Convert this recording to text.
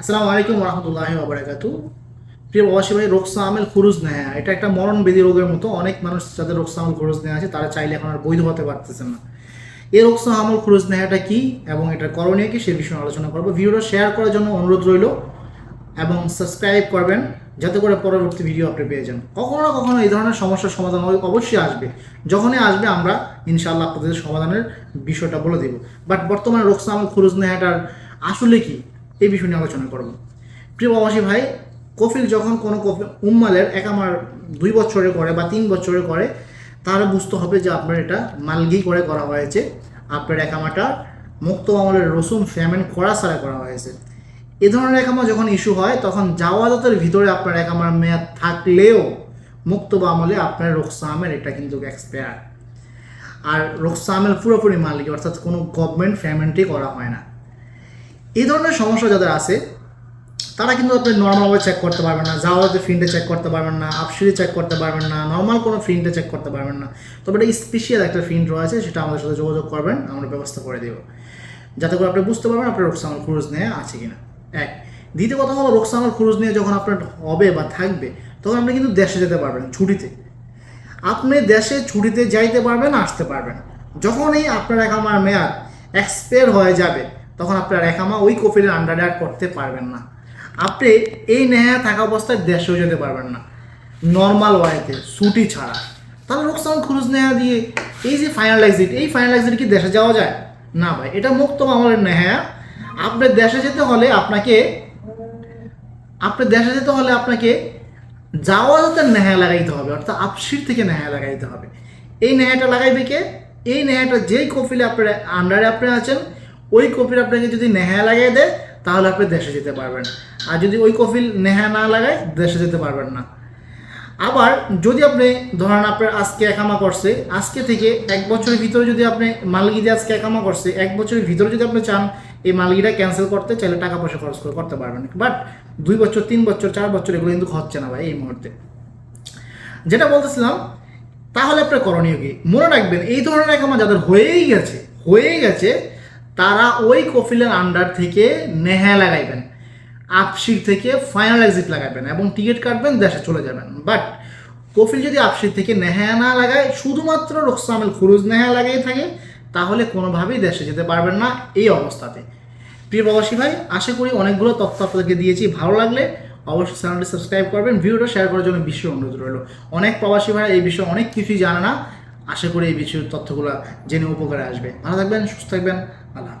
আসসালামু আলাইকুম রহমতুল্লাহ বাবরাকাতু প্রিয় প্রবাসী ভাই রোকসা আমেল খুরুজ নেয়া। এটা একটা মরণ বেদি রোগের মতো। অনেক মানুষ যাদের রোকসা আমল খুরুজ নেওয়া আছে, তারা চাইলে এখন আর বৈধ হতে পারতেছেন না। এই রোকসা আমল খুরুজ নেওয়াটা কি এবং এটা করণীয় কি সে বিষয়ে আলোচনা করব। ভিডিওটা শেয়ার করার জন্য অনুরোধ রইল এবং সাবস্ক্রাইব করবেন, যাতে করে পরবর্তী ভিডিও আপনি পেয়ে যান। কখনো না কখনো এই ধরনের সমস্যার সমাধান অব- অবশ্যই আসবে। যখনই আসবে আমরা ইনশাআল্লাহ আপনাদের সমাধানের বিষয়টা বলে দেব। বাট বর্তমানে রোকসা আমল খুরুজ নেওয়াটার আসলে কি? এই বিষয় নিয়ে আলোচনা করব। প্রিয় প্রবাসী ভাই, কফিল যখন কোনো কফি উম্মালের এক আমার দুই বছরে করে বা তিন বছরে করে তাহলে বুঝতে হবে যে আপনার এটা মালগি করে করা হয়েছে। আপনার একামাটা মুক্ত আমলের রসুন, ফ্যামেন করা ছাড়া করা হয়েছে। এ ধরনের একামা যখন ইস্যু হয়, তখন জাওয়াজাতের ভিতরে আপনার একামার মেয়াদ থাকলেও মুক্ত বা আমলে আপনার রোকসা আমের এটা কিন্তু এক্সপায়ার আর রোকসা আমের পুরোপুরি মালিক অর্থাৎ কোনো গভর্নমেন্ট ফ্যামেন্টই করা হয় না। এই ধরনের সমস্যা যাদের আছে, তারা কিন্তু আপনি নর্মালভাবে চেক করতে পারবেন না জাওয়াতে ফিন্ডে চেক করতে পারবেন না আপসিরে চেক করতে পারবেন না নর্মাল কোনো ফিন্ডে চেক করতে পারবেন না। তবে এটা স্পেশাল একটা ফিন্ড রয়েছে, সেটা আমাদের সাথে যোগাযোগ করবেন, আমরা ব্যবস্থা করে দেব। যাতে করে আপনি বুঝতে পারবেন আপনার রোকসামাল খুরুজ নিয়ে আছে কিনা। এক, দ্বিতীয় কথা হলো রোকসামাল খুরুজ নিয়ে যখন আপনার হবে বা থাকবে, তখন আপনি কিন্তু দেশে যেতে পারবেন, ছুটিতে। আপনি দেশে ছুটিতে যাইতে পারবেন, আসতে পারবেন। যখনই আপনার একামার মেয়াদ এক্সপায়ার হয়ে যাবে তখন আপনার একামা ওই কফিলের আন্ডারে আর করতে পারবেন না। আপনি এই নেহা থাকা অবস্থায় দেশেও যেতে পারবেন না। নর্মাল ওয়াইতে ছুটি ছাড়া। তাহলে রোকসান খুরুজ নেহা দিয়ে এই যে ফাইনাল এক্সিট এই ফাইনাল এক্সিট কি দেশে যাওয়া যায়? না ভাই, এটা মুক্ত আমলের নেহা। আপনার দেশে যেতে হলে আপনাকে আপনার দেশে যেতে হলে আপনাকে যাওয়া যাতে নেহা লাগাইতে হবে, অর্থাৎ আপসির থেকে নেহা লাগাইতে হবে। এই নেহাটা লাগাইবে কে? এই নেহাটা যেই কপিলে আপনার আন্ডারে আপনি আছেন ওই কপিল আপনাকে যদি নেহা লাগাই দেয়, তাহলে আপনি দেশে যেতে পারবেন। আর যদি ওই কপিল নেহা না লাগায়, দেশে যেতে পারবেন না। আবার যদি আপনি, ধরেন আপনার আজকে একামা করছে, আজকে থেকে এক বছরের ভিতরে যদি আপনি মালগি দিয়ে আজকে একামা করছে, এক বছরের ভিতরে যদি আপনি চান, এই মালগিটা ক্যান্সেল করতে, চাইলে টাকা পয়সা খরচ করে করতে পারবেন। বাট দুই বছর, তিন বছর, চার বছর, এগুলো কিন্তু হচ্ছে না ভাই এই মুহূর্তে। যেটা বলতেছিলাম, তাহলে আপনার করণীয় কি? মনে রাখবেন, এই ধরনের একামা যাদের হয়েই গেছে হয়েই গেছে তারা ওই কফিলের আন্ডার থেকে নেহা লাগাইবেন। আপসির থেকে ফাইনাল এক্সিট লাগাবেন এবং টিকিট কাটবেন, দেশে চলে যাবেন। বাট কফিল যদি আপসির থেকে নেহা না লাগায়, শুধুমাত্র রোকসামেল খুরুজ নেহা লাগাই থাকে, তাহলে কোনোভাবেই দেশে যেতে পারবেন না এই অবস্থাতে। প্রিয় প্রবাসী ভাই, আশা করি অনেকগুলো তথ্য আপনাদেরকে দিয়েছি। ভালো লাগলে অবশ্যই চ্যানেলটি সাবস্ক্রাইব করবেন, ভিডিওটা শেয়ার করার জন্য বিশ্ব অনুরোধ রইল। অনেক প্রবাসী ভাই এই বিষয়ে অনেক কিছুই জানে না। আশা করি এই বিষয়ের তথ্যগুলো জেনে উপকারে আসবে। ভালো থাকবেন, সুস্থ থাকবেন। পালা